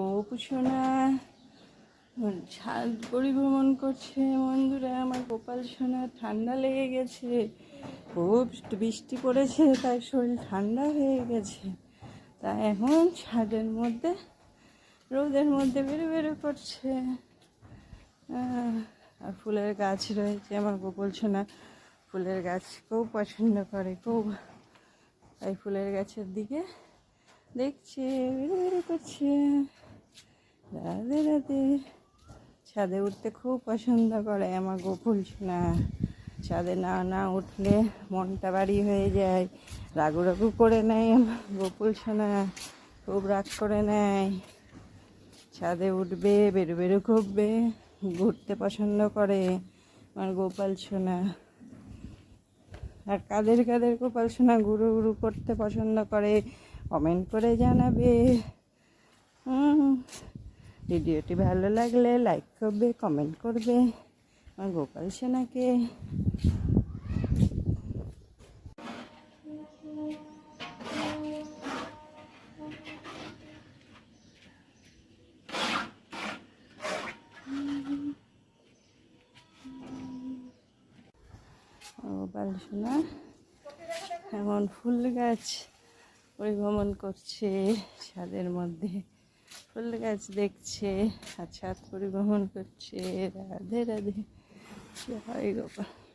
গোপুসোনা ছাদ পরিভ্রমণ করছে বন্ধুরা, আমার গোপাল সোনা ঠান্ডা লেগে গেছে। খুব বৃষ্টি পড়েছে তাই শরীর ঠান্ডা হয়ে গেছে। তাই এখন ছাদের মধ্যে, রোদের মধ্যে বেরো বেরো করছে। আর ফুলের গাছ রয়েছে, আমার গোপাল সোনা ফুলের গাছ খুব পছন্দ করে, খুব। তাই ফুলের গাছের দিকে দেখছে, বেরো বেরো করছে। রাধে রাধে। ছাদে উঠতে খুব পছন্দ করে আমার গোকুল সোনা। ছাদে না না উঠলে মনটা বাড়ি হয়ে যায়। রাগু রাগু করে নেয় আমার গোকুল সোনা। খুব রাগ করে নেয়। ছাদে উঠবে, বেরো বেরো করবে ঘুরতে পছন্দ করে আমার গোপাল সোনা। আর কাদের কাদের গোপাল সোনা গুরু গুরু করতে পছন্দ করে কমেন্ট করে জানাবে। ভিডিওটি ভালো লাগলে লাইক করবে কমেন্ট করবে, আমার গোপাল সোনাকে। গোপাল সোনা এমন ফুল গাছ পরিভ্রমণ করছে ছাদের মধ্যে। ফুল গাছ দেখছে আর ছাদ পরিবহন করছে রাধে রাধে। জয় গোপাল